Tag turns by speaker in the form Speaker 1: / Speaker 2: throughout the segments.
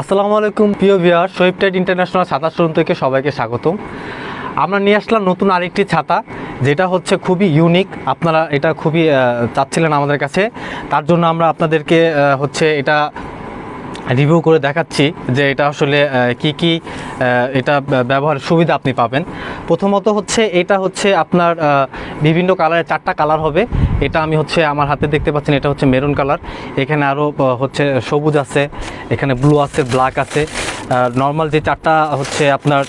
Speaker 1: আসসালামু আলাইকুম, প্রিয় ভিউয়ার সোয়েব টাইড ইন্টারন্যাশনাল ছাতা শোরুম থেকে সবাইকে স্বাগতম। আমরা নিয়ে আসলাম নতুন আরেকটি ছাতা, যেটা হচ্ছে খুবই ইউনিক আপনারা এটা খুবই চাচ্ছিলেন আমাদের কাছে। তার জন্য আমরা আপনাদেরকে হচ্ছে এটা রিভিউ করে দেখাচ্ছি যে এটা আসলে কি কি এটা ব্য- ব্যবহারের সুবিধা আপনি পাবেন। প্রথমত হচ্ছে, এটা হচ্ছে আপনার বিভিন্ন কালারের চারটা কালার হবে। এটা আমি হচ্ছে আমার হাতে দেখতে পাচ্ছেন, এটা হচ্ছে মেরুন কালার এখানে আরও হচ্ছে সবুজ আছে, এখানে ব্লু আছে ব্ল্যাক আছে। নর্মাল যে চারটা হচ্ছে আপনার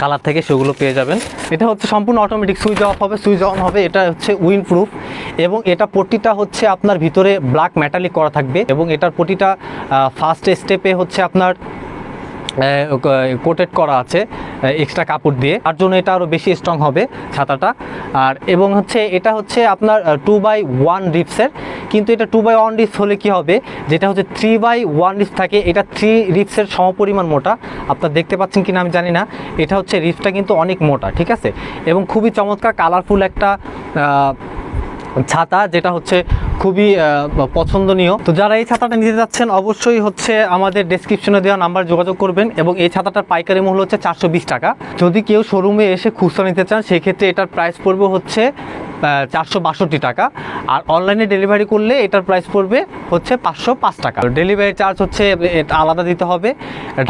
Speaker 1: কালার থেকে সেগুলো পেয়ে যাবেন। এটা হচ্ছে সম্পূর্ণ অটোমেটিক সুইচ অফ হবে সুইচ অন হবে, এটা হচ্ছে উইন্ড প্রুফ এবং এটা পট্টিটা হচ্ছে আপনার ভিতরে ব্ল্যাক মেটালিক করা থাকবে। এবং এটার পট্টিটা ফার্স্ট স্টেপে হচ্ছে আপনার কোটেড করা আছে এক্সট্রা কাপড় দিয়ে। তার জন্য এটা আরও বেশি স্ট্রং হবে ছাতাটা। আর এবং হচ্ছে এটা হচ্ছে আপনার টু বাই ওয়ান রিপসের কিন্তু এটা টু বাই ওয়ান রিপস হলে কি হবে? যেটা হচ্ছে থ্রি বাই ওয়ান রিপস থাকে, এটা থ্রি রিপসের সমপরিমাণ মোটা। আপনার দেখতে পাচ্ছেন কিনা আমি জানি না। এটা হচ্ছে রিপসটা কিন্তু অনেক মোটা, ঠিক আছে? এবং খুবই চমৎকার কালারফুল একটা ছাতা, যেটা হচ্ছে খুবই পছন্দনীয়। তো যারা এই ছাতাটা নিতে যাচ্ছেন, অবশ্যই হচ্ছে আমাদের ডেসক্রিপশনে দেওয়া নাম্বার যোগাযোগ করবেন এবং এই ছাতাটার পাইকারি মূল্য হচ্ছে চারশো বিশ টাকা। যদি কেউ শোরুমে এসে খুচরা নিতে চান, সেক্ষেত্রে এটার প্রাইস পড়বে হচ্ছে চারশো বাষট্টি টাকা। আর অনলাইনে ডেলিভারি করলে এটার প্রাইস পড়বে হচ্ছে পাঁচশো পাঁচ টাকা। ডেলিভারি চার্জ হচ্ছে আলাদা দিতে হবে।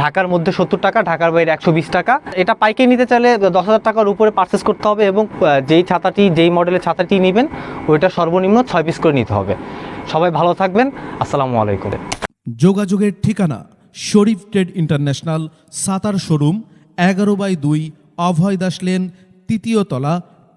Speaker 1: ঢাকার মধ্যে সত্তর টাকা, ঢাকার বাইরে একশো বিশ টাকা। এটা পাইকারি নিতে চাইলে দশ হাজার টাকার উপরে পারচেস করতে হবে এবং যেই ছাতাটি, যেই মডেলের ছাতাটি নেবেন, ওইটা সর্বনিম্ন ছয় পিস করে নিতে হবে। সবাই ভালো থাকবেন। আসসালামু আলাইকুম।
Speaker 2: যোগাযোগের ঠিকানা, Sharif trade international, Sattar showroom, এগারো বাই দুই, অভয় দাস লেন, তৃতীয় তলা